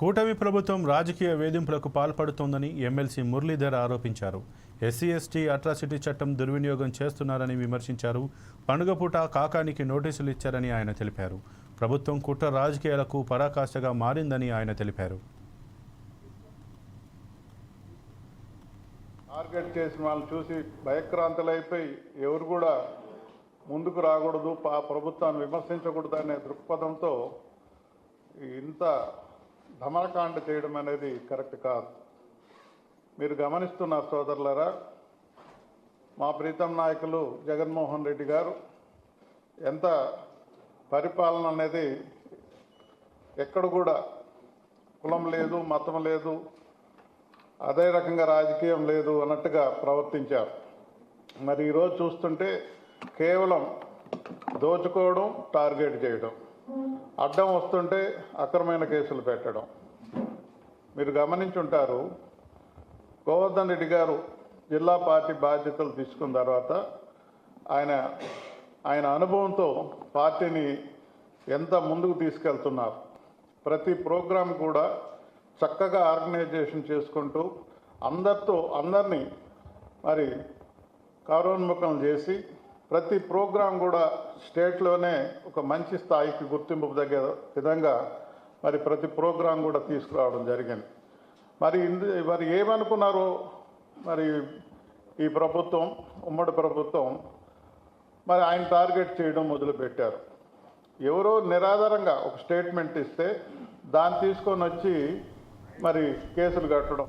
కూటమి ప్రభుత్వం రాజకీయ వేధింపులకు పాల్పడుతోందని ఎమ్మెల్సీ మురళీధర్ ఆరోపించారు. ఎస్సీ ఎస్టీ అట్రాసిటీ చట్టం దుర్వినియోగం చేస్తున్నారని విమర్శించారు. పండుగ పూట కాకానికి నోటీసులు ఇచ్చారని ఆయన తెలిపారు. ప్రభుత్వం కుట్ర రాజకీయాలకు పరాకాష్ఠగా మారిందని ఆయన తెలిపారు. టార్గెట్ చేసిన వాళ్ళని చూసి భయక్రాంతులైపోయి ఎవరు కూడా ముందుకు రాకూడదు పా ప్రభుత్వాన్ని విమర్శించకూడదు అనే దృక్పథంతో ఇంత ధమనకాండ చేయడం అనేది కరెక్ట్ కాదు. మీరు గమనిస్తున్న సోదరులరా మా ప్రీతం నాయకులు జగన్మోహన్ రెడ్డి గారు ఎంత పరిపాలన అనేది ఎక్కడ కూడా కులం లేదు మతం లేదు అదే రకంగా రాజకీయం లేదు అన్నట్టుగా ప్రవర్తించారు. మరి ఈరోజు చూస్తుంటే కేవలం దోచుకోవడం టార్గెట్ చేయడం. అడ్డం వస్తుంటే అక్రమైన కేసులు పెట్టడం. మీరు గమనించుంటారు గోవర్ధన్ రెడ్డి గారు జిల్లా పార్టీ బాధ్యతలు తీసుకున్న తర్వాత ఆయన ఆయన అనుభవంతో పార్టీని ఎంత ముందుకు తీసుకెళ్తున్నారు. ప్రతి ప్రోగ్రాం కూడా చక్కగా ఆర్గనైజేషన్ చేసుకుంటూ అందరితో అందరినీ మరి కారోన్ముఖం చేసి ప్రతి ప్రోగ్రాం కూడా స్టేట్లోనే ఒక మంచి స్థాయికి గుర్తింపు తగ్గ విధంగా మరి ప్రతి ప్రోగ్రాం కూడా తీసుకురావడం జరిగింది. మరి ఇందు మరి ఏమనుకున్నారో మరి ఈ ప్రభుత్వం ఉమ్మడి ప్రభుత్వం మరి ఆయన టార్గెట్ చేయడం మొదలుపెట్టారు. ఎవరో నిరాధారంగా ఒక స్టేట్మెంట్ ఇస్తే దాన్ని తీసుకొని వచ్చి మరి కేసులు కట్టడం.